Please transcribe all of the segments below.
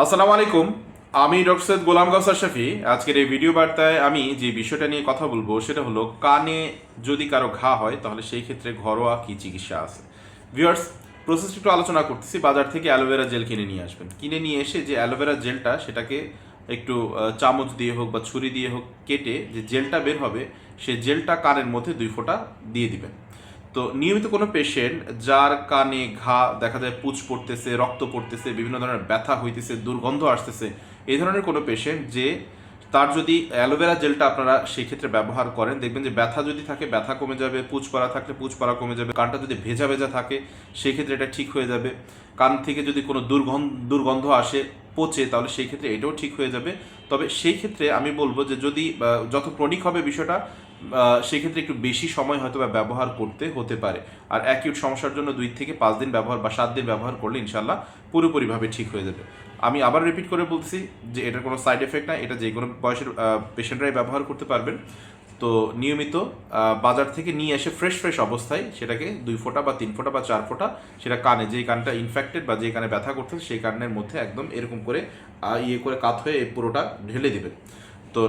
আসসালামু আলাইকুম, আমি ডক্টর সৈয়দ গোলাম গৌসার শফি। আজকের এই ভিডিও বার্তায় আমি যে বিষয়টা নিয়ে কথা বলব সেটা হলো, কানে যদি কারও ঘা হয়, তাহলে সেই ক্ষেত্রে ঘরোয়া কি চিকিৎসা আছে? ভিউয়ার্স প্রসেসটা একটু আলোচনা করতেছি, বাজার থেকে অ্যালোভেরা জেল কিনে নিয়ে আসবেন। কিনে নিয়ে এসে যে অ্যালোভেরা জেলটা, সেটাকে একটু চামচ দিয়ে হোক বা ছুরি দিয়ে হোক কেটে যে জেলটা বের হবে সেই জেলটা কানের মধ্যে দুই ফোঁটা দিয়ে দিবেন। তো নিয়মিত কোনো পেশেন্ট যার কানে ঘা দেখা যায়, পুচ পড়তেছে, রক্ত পড়তেছে, বিভিন্ন ধরনের ব্যথা হইতেছে, দুর্গন্ধ আসতেছে, এই ধরনের কোনো পেশেন্ট যে তার যদি অ্যালোভেরা জেলটা আপনারা সেই ক্ষেত্রে ব্যবহার করেন, দেখবেন যে ব্যথা যদি থাকে, ব্যথা কমে যাবে, পুচ পড়া থাকলে পুচ পড়া কমে যাবে, কানটা যদি ভেজা ভেজা থাকে, সেই ক্ষেত্রে এটা ঠিক হয়ে যাবে। কান থেকে যদি কোনো দুর্গন্ধ দুর্গন্ধ আসে, পচে, তাহলে সেই ক্ষেত্রে এটাও ঠিক হয়ে যাবে। তবে সেই ক্ষেত্রে আমি বলব যে যদি যত ক্রনিক হবে বিষয়টা আহ, সেই ক্ষেত্রে একটু বেশি সময় হয়তো বা ব্যবহার করতে হতে পারে। আর অ্যাকিউট সমস্যার জন্য দুই থেকে পাঁচ দিন ব্যবহার বা সাত দিন ব্যবহার করলে ইনশাল্লাহ পুরোপুরিভাবে ঠিক হয়ে যাবে। আমি আবার রিপিট করে বলছি যে এটার কোনো সাইড এফেক্ট না এটা যে কোনো বয়সের পেশেন্টরাই ব্যবহার করতে পারবেন। তো নিয়মিত বাজার থেকে নিয়ে এসে ফ্রেশ ফ্রেশ অবস্থায় সেটাকে দুই ফোঁটা বা তিন ফোঁটা বা চার ফোঁটা সেটা কানে যেই কানটা ইনফেক্টেড বা যেই কানে ব্যথা করতেছে সেই কানের মধ্যে একদম এরকম করে ইয়ে করে কাত হয়ে পুরোটা ঢেলে দিবেন। তো,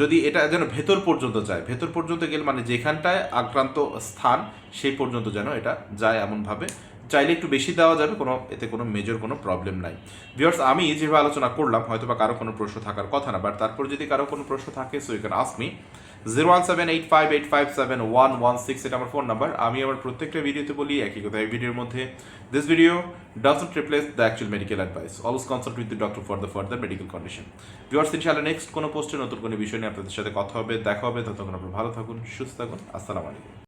যদি এটা যেন ভেতর পর্যন্ত যায়, ভেতর পর্যন্ত গেলে মানে যেখানটায় আক্রান্ত স্থান, সেই পর্যন্ত যেন এটা যায় এমনভাবে। চাইলে একটু বেশি দেওয়া যাবে, কোনো, এতে কোনো মেজর কোনো প্রবলেম নাই। ভিওর্স আমি যেভাবে আলোচনা করলাম হয়তো বা কারও কোনো প্রশ্ন থাকার কথা না বাট তারপর যদি কারও কোনো প্রশ্ন থাকে so you can ask me zero one seven eight five eight five seven one one six এটা আমার ফোন নাম্বার আমি আমার প্রত্যেকটা ভিডিওতে বলি একই কথা। এই ভিডিওর মধ্যে this video doesn't replace the actual medical advice also consult with the doctor for the further medical condition viewers ইনশাআল্লাহ নেক্সট কোনো পোস্টে নতুন কোনো বিষয় নিয়ে আপনাদের সাথে কথা হবে, দেখা হবে। ততক্ষণ আপনারা ভালো থাকুন, সুস্থ থাকুন। আসসালামু আলাইকুম।